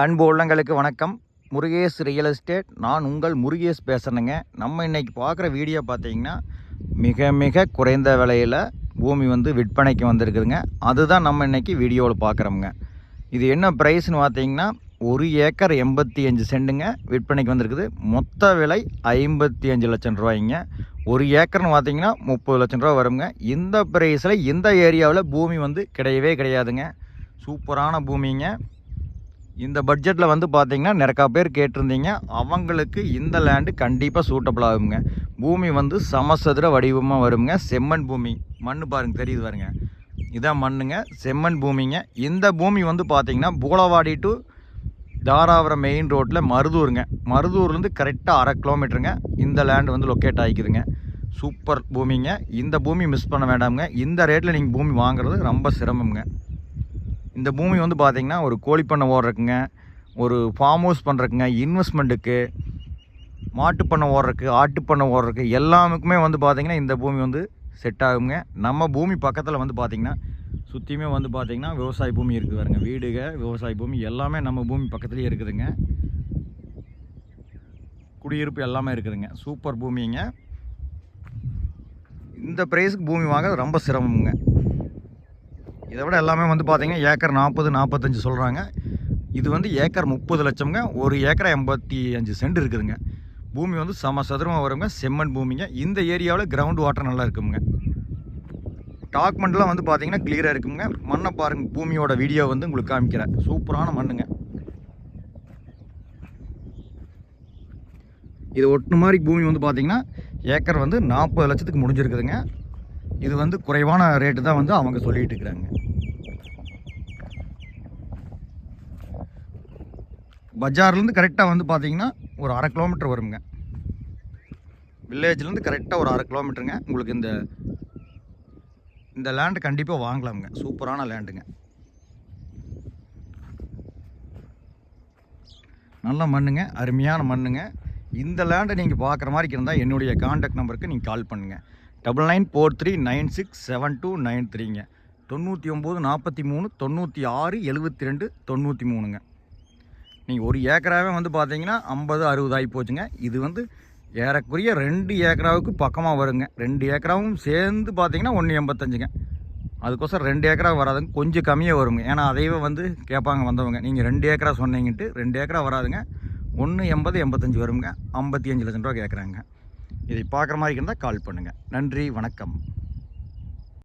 அன்பு உள்ளங்களுக்கு வணக்கம். முருகேஷ் ரியல் எஸ்டேட் நான் உங்கள் முருகேஷ் பேசுகிறேங்க நம்ம இன்றைக்கி பார்க்குற வீடியோ பார்த்தீங்கன்னா மிக மிக குறைந்த விலையில் பூமி வந்து விற்பனைக்கு வந்திருக்குதுங்க. அதுதான் நம்ம இன்னைக்கு வீடியோவில் பார்க்குறோமுங்க. இது என்ன ப்ரைஸ்னு பார்த்தீங்கன்னா ஒரு ஏக்கர் எண்பத்தி அஞ்சு சென்ட்டுங்க விற்பனைக்கு வந்திருக்குது. மொத்த விலை ஐம்பத்தி அஞ்சு லட்சம் ரூபாய்ங்க. ஒரு ஏக்கர்னு பார்த்தீங்கன்னா முப்பது லட்சம் ரூபா வருங்க. இந்த ப்ரைஸில் இந்த ஏரியாவில் பூமி வந்து கிடையவே கிடையாதுங்க. சூப்பரான பூமிங்க. இந்த பட்ஜெட்டில் வந்து பார்த்தீங்கன்னா நிறையா பேர் கேட்டிருந்தீங்க. அவங்களுக்கு இந்த லேண்டு கண்டிப்பாக சூட்டபிள் ஆகுங்க பூமி வந்து சமசதுர வடிவமாக வருங்க செம்மண் பூமி. மண் பாருங்க தெரியுது பாருங்க. இதான் மண்ணுங்க. செம்மண் பூமிங்க. இந்த பூமி வந்து பார்த்தீங்கன்னா பூலவாடி டு தாராபுரம் மெயின் ரோட்டில் மருதூருங்க. மருதூர்லேருந்து கரெக்டாக அரை கிலோமீட்டருங்க இந்த லேண்டு வந்து லொக்கேட் ஆகிக்குதுங்க. சூப்பர் பூமிங்க. இந்த பூமி மிஸ் பண்ண வேண்டாமுங்க. இந்த ரேட்டில் நீங்கள் பூமி வாங்குறது ரொம்ப சிரமம்ங்க. இந்த பூமி வந்து பார்த்திங்கன்னா ஒரு கோழி பண்ணை ஓடுறக்குங்க ஒரு ஃபார்ம் ஹவுஸ் பண்ணுறக்குங்க இன்வெஸ்ட்மெண்ட்டுக்கு மாட்டு பண்ணை ஓடுறதுக்கு ஆட்டு பண்ணை ஓடுறதுக்கு எல்லாமுக்குமே வந்து பார்த்திங்கன்னா இந்த பூமி வந்து செட் ஆகுங்க. நம்ம பூமி பக்கத்தில் வந்து பார்த்திங்கன்னா சுற்றியுமே வந்து பார்த்திங்கன்னா விவசாய பூமி இருக்குது பாருங்க. வீடுக விவசாய பூமி எல்லாமே நம்ம பூமி பக்கத்துலேயே இருக்குதுங்க. குடியிருப்பு எல்லாமே இருக்குதுங்க. சூப்பர் பூமிங்க. இந்த ப்ரைஸுக்கு பூமி வாங்க ரொம்ப சிரமமுங்க. இதை விட எல்லாமே வந்து பார்த்தீங்கன்னா ஏக்கர் நாற்பது நாற்பத்தஞ்சு சொல்கிறாங்க இது வந்து ஏக்கர் முப்பது லட்சம்ங்க. ஒரு ஏக்கர் எண்பத்தி அஞ்சு சென்ட் இருக்குதுங்க. பூமி வந்து சம சதுரமாக வருங்க. செம்மண் பூமிங்க. இந்த ஏரியாவில் கிரவுண்ட் வாட்டர் நல்லா இருக்குங்க. டாக்குமெண்ட்லாம் வந்து பார்த்தீங்கன்னா கிளியராக இருக்குங்க. மண்ணை பாருங்க. பூமியோட வீடியோ வந்து உங்களுக்கு காமிக்கிறேன். சூப்பரான மண்ணுங்க. இது ஒட்டு மாதிரி பூமி வந்து பார்த்தீங்கன்னா ஏக்கர் வந்து நாற்பது லட்சத்துக்கு முடிஞ்சிருக்குதுங்க. இது வந்து குறைவான ரேட்டு தான் வந்து அவங்க சொல்லிகிட்டு இருக்கிறாங்க பஜார்லேருந்து கரெக்டாக வந்து பார்த்தீங்கன்னா ஒரு அரை கிலோமீட்டர் வருங்க. வில்லேஜ்லேருந்து கரெக்டாக ஒரு அரை கிலோமீட்டருங்க. உங்களுக்கு இந்த இந்த லேண்டு கண்டிப்பாக வாங்கலாமுங்க. சூப்பரான லேண்டுங்க நல்ல மண்ணுங்க அருமையான மண்ணுங்க. இந்த லேண்டை நீங்கள் பார்க்குற மாதிரி இருந்தால் என்னுடைய காண்டாக்ட் நம்பருக்கு நீங்கள் கால் பண்ணுங்கள் double nine four three nine six seven two nine த்ரீங்க தொண்ணூற்றி ஒம்பது நாற்பத்தி மூணு தொண்ணூற்றி ஆறு எழுபத்தி ரெண்டு தொண்ணூற்றி மூணுங்க. நீங்கள் ஒரு ஏக்கராகவே வந்து பார்த்தீங்கன்னா ஐம்பது அறுபது ஆகி போச்சுங்க. இது வந்து ஏறக்குறைய ரெண்டு ஏக்கராவுக்கு பக்கமாக வருங்க. ரெண்டு ஏக்கராவும் சேர்ந்து பார்த்தீங்கன்னா ஒன்று எண்பத்தஞ்சுங்க. அதுக்கோசரம் ரெண்டு ஏக்கரா வராதுங்க. கொஞ்சம் கம்மியாக வருங்க. ஏன்னா அதையே வந்து கேட்பாங்க வந்தவங்க. நீங்கள் ரெண்டு ஏக்கரா சொன்னீங்கன்ட்டு ரெண்டு ஏக்கரா வராதுங்க. ஒன்று எண்பது எண்பத்தஞ்சு வருங்க. ஐம்பத்தி அஞ்சு லட்சம் ரூபா கேட்குறாங்க. இதை பார்க்குற மாதிரி இருந்தால் கால் பண்ணுங்கள் நன்றி வணக்கம்.